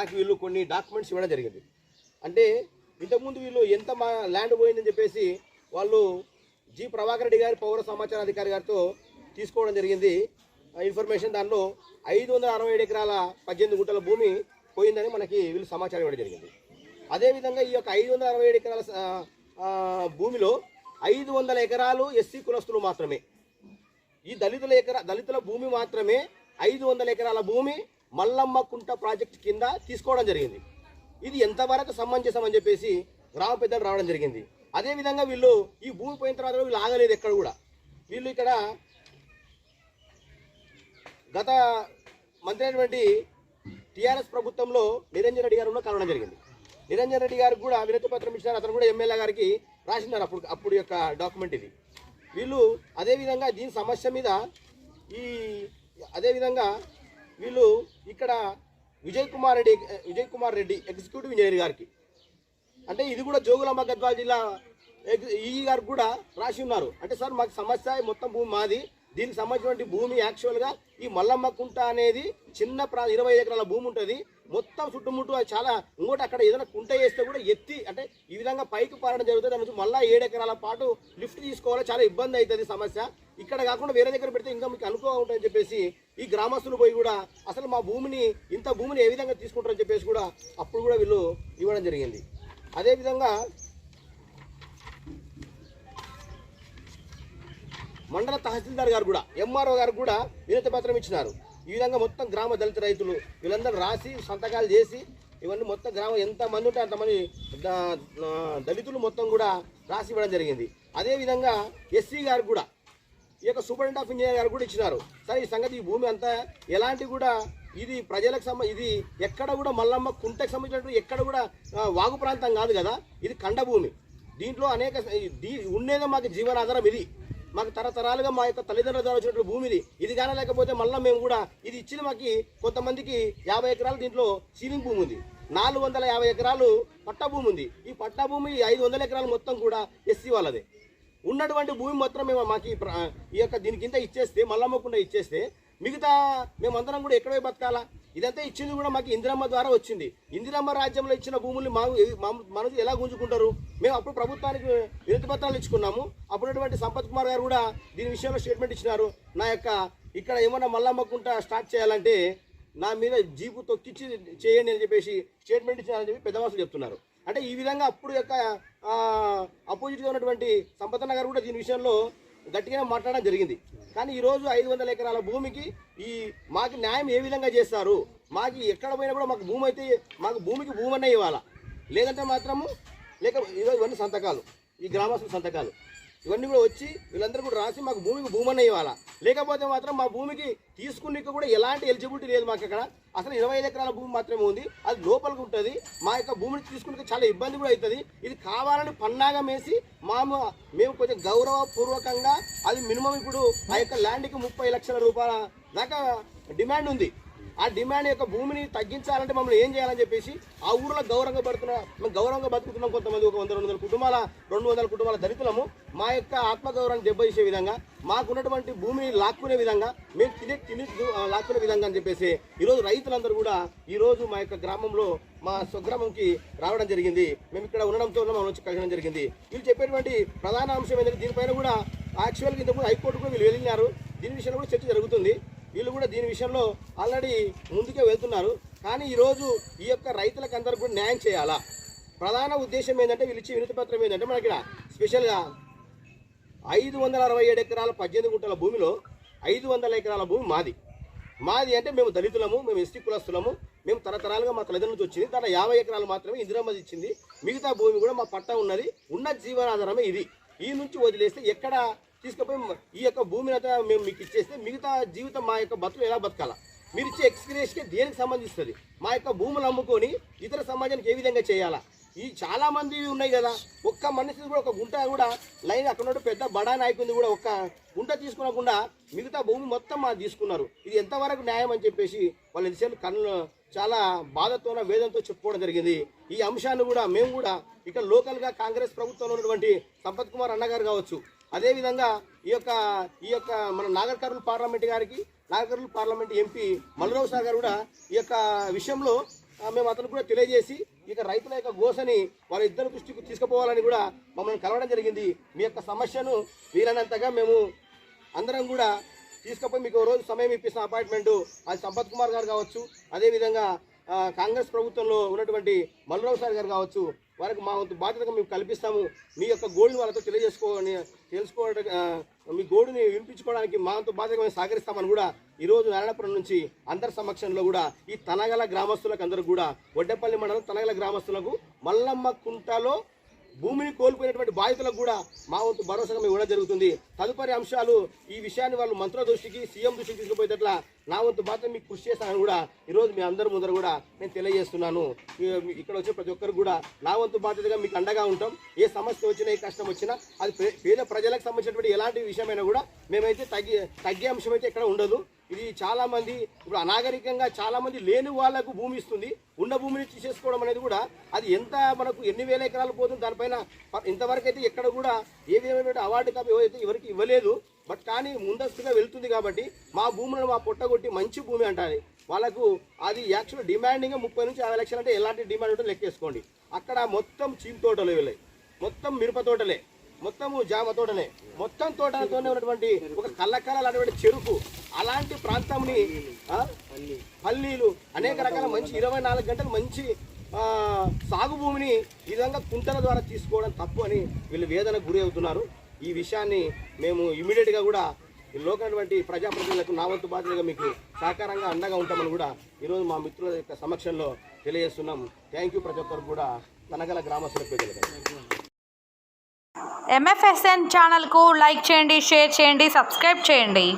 నాకు వీళ్ళు కొన్ని డాక్యుమెంట్స్ ఇవ్వడం జరిగింది. అంటే ఇంతకుముందు వీళ్ళు ఎంత మా ల్యాండ్ పోయిందని చెప్పేసి వాళ్ళు జి ప్రభాకర్ రెడ్డి గారి పౌర సమాచార అధికారి గారితో తీసుకోవడం జరిగింది. ఇన్ఫర్మేషన్ దానిలో ఐదు వందల అరవై ఏడు ఎకరాల పద్దెనిమిది గుంటల భూమి పోయిందని మనకి వీళ్ళు సమాచారం ఇవ్వడం జరిగింది. అదేవిధంగా ఈ యొక్క ఐదు వందల అరవై ఏడు ఎకరాల భూమిలో ఐదు వందల ఎకరాలు ఎస్సీ కులస్తులు మాత్రమే. ఈ దళితుల ఎకరా దళితుల భూమి మాత్రమే ఐదు వందల ఎకరాల భూమి మల్లమ్మ కుంట ప్రాజెక్ట్ కింద తీసుకోవడం జరిగింది. ఇది ఎంతవరకు సమంజసం అని చెప్పేసి గ్రామ పెద్దలు రావడం జరిగింది. అదేవిధంగా వీళ్ళు ఈ భూమి పోయిన తర్వాత వీళ్ళు ఆగలేదు ఎక్కడ కూడా. వీళ్ళు ఇక్కడ గత మంత్రి అయినటువంటి టీఆర్ఎస్ ప్రభుత్వంలో నిరంజన్ రెడ్డి గారు కలవడం జరిగింది. నిరంజన్ రెడ్డి గారికి కూడా వినతి పత్రం ఇచ్చినారు. అతను కూడా ఎమ్మెల్యే గారికి రాసినారు అప్పుడు అప్పుడు యొక్క డాక్యుమెంట్ ఇది. వీళ్ళు అదేవిధంగా దీని సమస్య మీద ఈ అదేవిధంగా వీళ్ళు ఇక్కడ విజయ్ కుమార్ రెడ్డి విజయ్ కుమార్ రెడ్డి ఎగ్జిక్యూటివ్ ఇంజనీర్ గారికి. అంటే ఇది కూడా జోగులాంబ గద్వాల జిల్లా ఎగ్- ఈ గారికి కూడా రాసి ఉన్నారు. అంటే సార్ మాకు సమస్య మొత్తం భూమి మాది. దీనికి సంబంధించినటువంటి భూమి యాక్చువల్గా ఈ మల్లమ్మ కుంట అనేది చిన్న ప్రా ఇరవై ఎకరాల భూమి ఉంటుంది. మొత్తం చుట్టుముట్టు అది చాలా ఇంకోటి అక్కడ ఏదైనా కుంట వేస్తే కూడా ఎత్తి అంటే ఈ విధంగా పైకి పారడం జరుగుతుంది. దాని నుంచి మళ్ళీ ఏడు ఎకరాల పాటు లిఫ్ట్ తీసుకోవాలి. చాలా ఇబ్బంది అవుతుంది సమస్య. ఇక్కడ కాకుండా వేరే దగ్గర పెడితే ఇంకా మీకు అనుకూలంగా ఉంటుందని చెప్పేసి ఈ గ్రామస్తులు పోయి కూడా అసలు మా భూమిని ఇంత భూమిని ఏ విధంగా తీసుకుంటారని చెప్పేసి కూడా అప్పుడు కూడా వీళ్ళు ఇవ్వడం జరిగింది. అదేవిధంగా మండల తహసీల్దార్ గారు కూడా ఎంఆర్ఓ గారు కూడా వినతి పత్రం ఇచ్చినారు. ఈ విధంగా మొత్తం గ్రామ దళిత రైతులు వీళ్ళందరూ రాసి సంతకాలు చేసి ఇవన్నీ మొత్తం గ్రామం ఎంతమంది ఉంటే అంతమంది దళితులు మొత్తం కూడా రాసి ఇవ్వడం జరిగింది. అదేవిధంగా ఎస్సీ గారు కూడా ఈ యొక్క సూపరింటెండెంట్ ఆఫ్ ఇంజనీర్ గారు కూడా ఇచ్చినారు. సరే ఈ సంగతి ఈ భూమి అంతా ఎలాంటి కూడా ఇది ప్రజలకు సంబ ఇది ఎక్కడ కూడా మల్లమ్మ కుంటకు సంబంధించినట్టు ఎక్కడ కూడా వాగు ప్రాంతం కాదు కదా ఇది కండభూమి దీంట్లో అనేక దీ ఉండేదో మాకు జీవనాధారం ఇది. మాకు తరతరాలుగా మా యొక్క తల్లిదండ్రుల ద్వారా వచ్చినట్లు భూమిది. ఇది కానలేకపోతే కానీ లేకపోతే మళ్ళీ మేము కూడా ఇది ఇచ్చిన మాకు కొంతమందికి యాభై ఎకరాలు దీంట్లో సీలింగ్ భూమి ఉంది. నాలుగు వందల యాభై ఎకరాలు పట్టా భూమి ఉంది. ఈ పట్టా భూమి ఐదు వందల ఎకరాలు మొత్తం కూడా ఎస్సీ వాళ్ళదే. ఉన్నటువంటి భూమి మొత్తం మేము మాకు ఈ యొక్క దీని కింద ఇచ్చేస్తే మల్లమ్మకుండా ఇచ్చేస్తే మిగతా మేమందరం కూడా ఎక్కడ పోయి బతకాలా? ఇదంతా ఇచ్చింది కూడా మాకు ఇందిరమ్మ ద్వారా వచ్చింది. ఇందిరమ్మ రాజ్యంలో ఇచ్చిన భూముల్ని మా మనసు ఎలా గుంజుకుంటారు? మేము అప్పుడు ప్రభుత్వానికి వినతి పత్రాలు ఇచ్చుకున్నాము. అప్పుడటువంటి సంపత్ కుమార్ గారు కూడా దీని విషయంలో స్టేట్మెంట్ ఇచ్చినారు. నా యొక్క ఇక్కడ ఏమన్నా మల్లమ్మకుంటా స్టార్ట్ చేయాలంటే నా మీద జీపు తొక్కిచ్చి చేయండి అని చెప్పేసి స్టేట్మెంట్ ఇచ్చినారని చెప్పి పెద్దవాసులు చెప్తున్నారు. అంటే ఈ విధంగా అప్పుడు యొక్క అపోజిట్గా ఉన్నటువంటి సంపతన్న గారు కూడా దీని విషయంలో గట్టిగా మాట్లాడడం జరిగింది. కానీ ఈరోజు ఐదు వందల ఎకరాల భూమికి ఈ మాకు న్యాయం ఏ విధంగా చేస్తారు? మాకు ఎక్కడ పోయినా కూడా మాకు భూమి అయితే మాకు భూమికి భూమి అన్న ఇవ్వాలా? లేదంటే మాత్రము లేక ఈరోజు ఇవన్నీ సంతకాలు. ఈ గ్రామస్తుల సంతకాలు. ఇవన్నీ కూడా వచ్చి వీళ్ళందరూ కూడా రాసి మాకు భూమికి భూమన్న ఇవ్వాలా. లేకపోతే మాత్రం మా భూమికి తీసుకునేకి కూడా ఎలాంటి ఎలిజిబిలిటీ లేదు మాకు ఇక్కడ. అసలు ఇరవై ఐదు ఎకరాల భూమి మాత్రమే ఉంది. అది లోపలికి ఉంటుంది. మా యొక్క భూమిని తీసుకునే చాలా ఇబ్బంది కూడా అవుతుంది. ఇది కావాలని పన్నాగం వేసి మాము మేము కొంచెం గౌరవపూర్వకంగా అది మినిమం ఇప్పుడు ఆ యొక్క ల్యాండ్కి ముప్పై లక్షల రూపాయల దాకా డిమాండ్ ఉంది. ఆ డిమాండ్ యొక్క భూమిని తగ్గించాలంటే మమ్మల్ని ఏం చేయాలని చెప్పేసి ఆ ఊర్లో గౌరవంగా పడుతున్న మేము గౌరవంగా బతుకుతున్నాం కొంతమంది ఒక వంద రెండు వందల కుటుంబాల రెండు వందల కుటుంబాల దళితులము. మా యొక్క ఆత్మగౌరవాన్ని దెబ్బతీసే విధంగా మాకున్నటువంటి భూమిని లాక్కునే విధంగా మేము తినే తిని లాక్కునే విధంగా అని చెప్పేసి ఈరోజు రైతులందరూ కూడా ఈరోజు మా యొక్క గ్రామంలో మా స్వగ్రామంకి రావడం జరిగింది. మేము ఇక్కడ ఉండడంతో మనం వచ్చి కలగడం జరిగింది. వీళ్ళు చెప్పేటువంటి ప్రధాన అంశం ఏంటంటే దీనిపైన కూడా యాక్చువల్గా ఇంతకుముందు హైకోర్టు కూడా వీళ్ళు వెళ్ళినారు. దీని విషయంలో కూడా చర్చ జరుగుతుంది. వీళ్ళు కూడా దీని విషయంలో ఆల్రెడీ ముందుకే వెళ్తున్నారు. కానీ ఈరోజు ఈ యొక్క రైతులకు అందరికీ కూడా న్యాయం చేయాలా? ప్రధాన ఉద్దేశం ఏంటంటే వీళ్ళు ఇచ్చే వినతి పత్రం ఏంటంటే మనకి ఇక్కడ స్పెషల్గా ఐదు వందల అరవై ఏడు ఎకరాల పద్దెనిమిది గుంటల భూమిలో ఐదు వందల ఎకరాల భూమి మాది. మాది అంటే మేము దళితులము మేము ఎస్టీ కులస్తులము మేము తరతరాలుగా మా తల్లిదండ్రుల నుంచి వచ్చింది. దాంట్లో యాభై ఎకరాలు మాత్రమే ఇందిరమ్మది ఇచ్చింది. మిగతా భూమి కూడా మా పట్టా ఉన్నది. ఉన్న జీవనాధారమే ఇది. ఈ నుంచి వదిలేస్తే ఎక్కడ తీసుకుపోయి ఈ యొక్క భూమిని అయితే మేము మీకు ఇచ్చేస్తే మిగతా జీవితం మా యొక్క బతులు ఎలా బతకాలా? మీరు ఇచ్చే ఎక్స్పీరియన్స్కి దేనికి సంబంధిస్తుంది? మా యొక్క భూములు అమ్ముకొని ఇతర సమాజానికి ఏ విధంగా చేయాలా? ఈ చాలా మంది ఉన్నాయి కదా ఒక్క మనిషి కూడా ఒక గుంట కూడా లైన్ అక్కడ పెద్ద బడా నాయకుని కూడా ఒక్క గుంట తీసుకునకుండా మిగతా భూమి మొత్తం మా తీసుకున్నారు. ఇది ఎంతవరకు న్యాయం అని చెప్పేసి వాళ్ళ విషయాలు కన్ను చాలా బాధతోన వేదంతో చెప్పుకోవడం జరిగింది. ఈ అంశాన్ని కూడా మేము కూడా ఇక్కడ లోకల్గా కాంగ్రెస్ ప్రభుత్వంలో ఉన్నటువంటి సంపత్ కుమార్ అన్నగారు కావచ్చు అదేవిధంగా ఈ యొక్క ఈ యొక్క మన నాగర్కర్నూలు పార్లమెంట్ గారికి Nagar parliament MP Mallarao sir గారు కూడా ఈ యొక్క విషయంలో మేము అతను కూడా తెలియజేసి ఇక రైతుల యొక్క గోసని వాళ్ళ ఇద్దరు దృష్టికి తీసుకుపోవాలని కూడా మమ్మల్ని కలవడం జరిగింది. మీ యొక్క సమస్యను వీలైనంతగా మేము అందరం కూడా తీసుకుపోయి మీకు ఓ రోజు సమయం ఇప్పిస్తున్న అపాయింట్మెంటు. అది సంపత్ కుమార్ గారు కావచ్చు అదేవిధంగా కాంగ్రెస్ ప్రభుత్వంలో ఉన్నటువంటి మల్లరావు సార్ గారు కావచ్చు వారికి మా వంతు బాధ్యతగా మేము కల్పిస్తాము. మీ యొక్క గోల్ని వాళ్ళతో తెలియజేసుకోవాలని తెలుసుకోవడం మీ గోడుని వినిపించుకోవడానికి మా వంతు బాధ్యతగా మేము సహకరిస్తామని కూడా ఈరోజు నారాయణపురం నుంచి అందరి సమక్షంలో కూడా ఈ తనగల గ్రామస్తులకు అందరూ కూడా వడ్డేపల్లి మండలం తనగల గ్రామస్తులకు మల్లమ్మ కుంటలో భూమిని కోల్పోయినటువంటి బాధితులకు కూడా మా వంతు భరోసాగా మేము ఇవ్వడం జరుగుతుంది. తదుపరి అంశాలు ఈ విషయాన్ని వాళ్ళు మంత్రుల దృష్టికి సీఎం దృష్టికి తీసుకుపోయేటట్ల నా వంతు బాధ్యత మీకు కృషి చేస్తానని కూడా ఈరోజు మీ అందరి ముందర కూడా నేను తెలియజేస్తున్నాను. ఇక్కడ వచ్చే ప్రతి ఒక్కరు కూడా నా వంతు బాధ్యతగా మీకు అండగా ఉంటాం. ఏ సమస్య వచ్చినా ఏ కష్టం వచ్చినా అది పే- పేద ప్రజలకు సంబంధించినటువంటి ఎలాంటి విషయమైనా కూడా మేమైతే తగ్గి తగ్గే అంశం అయితే ఇక్కడ ఉండదు. ఇది చాలా మంది ఇప్పుడు అనాగరికంగా చాలా మంది లేని వాళ్ళకు భూమి ఇస్తుంది. ఉన్న భూమిని తీసేసుకోవడం అనేది కూడా అది ఎంత మనకు ఎన్ని వేల ఎకరాలు పోతుంది దానిపైన ఇంతవరకు అయితే ఎక్కడ కూడా ఏదేమైనా అవార్డు కాపీ ఎవరికి ఇవ్వలేదు. బట్ కానీ ముందస్తుగా వెళ్తుంది కాబట్టి మా భూములను మా పొట్టగొట్టి మంచి భూమి అంటారు. వాళ్ళకు అది యాక్చువల్ డిమాండింగ్ ముప్పై నుంచి యాభై లక్షలు అంటే ఎలాంటి డిమాండ్ ఉంటుందో లెక్కేసుకోండి అక్కడ మొత్తం చీమ్ తోటలు వెళ్ళాయి మొత్తం మిరప తోటలే. మొత్తము జామ తోటలే మొత్తం తోటలతోనే ఉన్నటువంటి ఒక కళ్ళకళలు అనేటువంటి చెరుకు. అలాంటి ప్రాంతంని పల్లీలు అనేక రకాల మంచి ఇరవై నాలుగు గంటలు మంచి సాగు భూమిని ఈ విధంగా కుంటల ద్వారా తీసుకోవడం తప్పు అని వీళ్ళు వేదనకు గురి అవుతున్నారు. ఈ విషయాన్ని మేము ఇమీడియట్గా కూడా ఈ లోకటువంటి ప్రజాప్రతినిధులకు నా వంతు బాధ్యతగా మీకు సహకారంగా అండగా ఉంటామని కూడా ఈరోజు మా మిత్రుల యొక్క సమక్షంలో తెలియజేస్తున్నాం. థ్యాంక్ యూ ప్రతి ఒక్కరు కూడా. తనగల గ్రామస్తులకు ప్రజలకు ఎంఎఫ్ఎస్ఎన్ ఛానల్కు లైక్ చేయండి షేర్ చేయండి సబ్స్క్రైబ్ చేయండి.